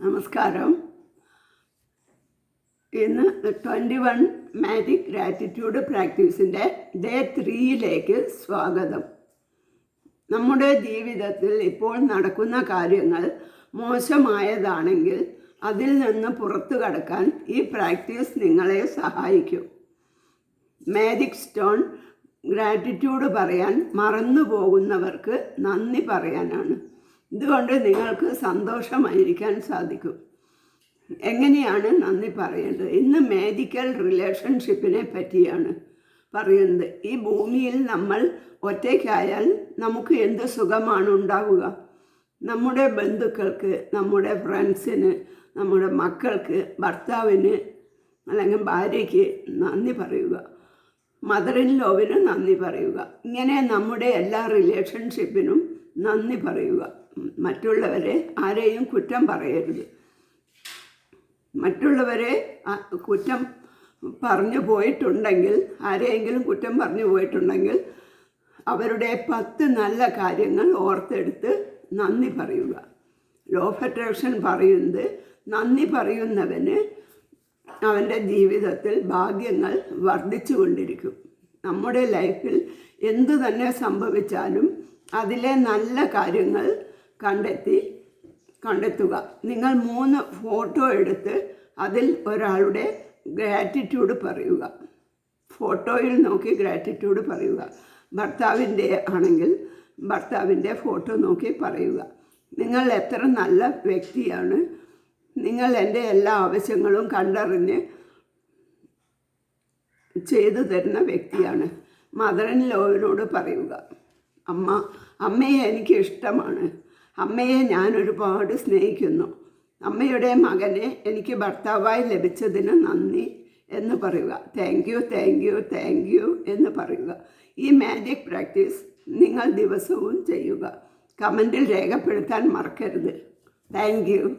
നമസ്കാരം. ഇന്ന് twenty one magic gratitude പ്രാക്ടീസിന്റെ ഡേ ത്രീയിലേക്ക് സ്വാഗതം. നമ്മുടെ ജീവിതത്തിൽ ഇപ്പോൾ നടക്കുന്ന കാര്യങ്ങൾ മോശമായതാണെങ്കിൽ അതിൽ നിന്ന് പുറത്തു കടക്കാൻ ഈ പ്രാക്ടീസ് നിങ്ങളെ സഹായിക്കും. മാജിക് സ്റ്റോൺ ഗ്രാറ്റിറ്റ്യൂഡ് പറയാൻ മറന്നു പോകുന്നവർക്ക് നന്ദി പറയാനാണ്. ഇതുകൊണ്ട് നിങ്ങൾക്ക് സന്തോഷമായിരിക്കാൻ സാധിക്കും. എങ്ങനെയാണ് നന്ദി പറയേണ്ടത്? ഇന്ന് മേഡിക്കൽ റിലേഷൻഷിപ്പിനെ പറ്റിയാണ് പറയുന്നത്. ഈ ഭൂമിയിൽ നമ്മൾ ഒറ്റയ്ക്കായാൽ നമുക്ക് എന്ത് സുഖമാണ് ഉണ്ടാവുക? നമ്മുടെ ബന്ധുക്കൾക്ക് നമ്മുടെ ഫ്രണ്ട്സിന് നമ്മുടെ മക്കൾക്ക് ഭർത്താവിന് അല്ലെങ്കിൽ ഭാര്യയ്ക്ക് നന്ദി പറയുക. മദർ ഇൻ ലോവിന് നന്ദി പറയുക. ഇങ്ങനെ നമ്മുടെ എല്ലാ റിലേഷൻഷിപ്പിനും നന്ദി പറയുക. മറ്റുള്ളവരെ ആരെയും കുറ്റം പറയരുത്. മറ്റുള്ളവരെ കുറ്റം പറഞ്ഞു പോയിട്ടുണ്ടെങ്കിൽ ആരെയെങ്കിലും കുറ്റം പറഞ്ഞു പോയിട്ടുണ്ടെങ്കിൽ അവരുടെ പത്ത് നല്ല കാര്യങ്ങൾ ഓർത്തെടുത്ത് നന്ദി പറയുക. ലോ ഓഫ് അട്രാക്ഷൻ പറയുന്നത് നന്ദി പറയുന്നവന് അവന്റെ ജീവിതത്തിൽ ഭാഗ്യങ്ങൾ വർദ്ധിച്ചു കൊണ്ടിരിക്കും. നമ്മുടെ ലൈഫിൽ എന്തു തന്നെ സംഭവിച്ചാലും അതിലെ നല്ല കാര്യങ്ങൾ കണ്ടെത്തി കണ്ടെത്തുക. നിങ്ങൾ മൂന്ന് ഫോട്ടോ എടുത്ത് അതിൽ ഒരാളുടെ ഗ്രാറ്റിറ്റ്യൂഡ് പറയുക. ഫോട്ടോയിൽ നോക്കി ഗ്രാറ്റിറ്റ്യൂഡ് പറയുക. ഭർത്താവിന്റെ ആണെങ്കിൽ ഭർത്താവിന്റെ ഫോട്ടോ നോക്കി പറയുക. നിങ്ങൾ എത്ര നല്ല വ്യക്തിയാണ്. നിങ്ങൾ എന്റെ എല്ലാ ആവശ്യങ്ങളും കണ്ടറിഞ്ഞ് ചെയ്തു തരുന്ന വ്യക്തിയാണ്. മദറിൻ ലോവിനോട് പറയുക. അമ്മ അമ്മയെ എനിക്ക് ഇഷ്ടമാണ് അമ്മയെ ഞാൻ ഒരുപാട് സ്നേഹിക്കുന്നു. അമ്മയുടെ മകനെ എനിക്ക് ഭർത്താവായി ലഭിച്ചതിന് നന്ദി എന്ന് പറയുക. Thank you thank you thank you എന്ന് പറയുക. ഈ മാജിക് പ്രാക്ടീസ് നിങ്ങൾ ദിവസവും ചെയ്യുക. കമന്റിൽ രേഖപ്പെടുത്താൻ മറക്കരുത്. Thank you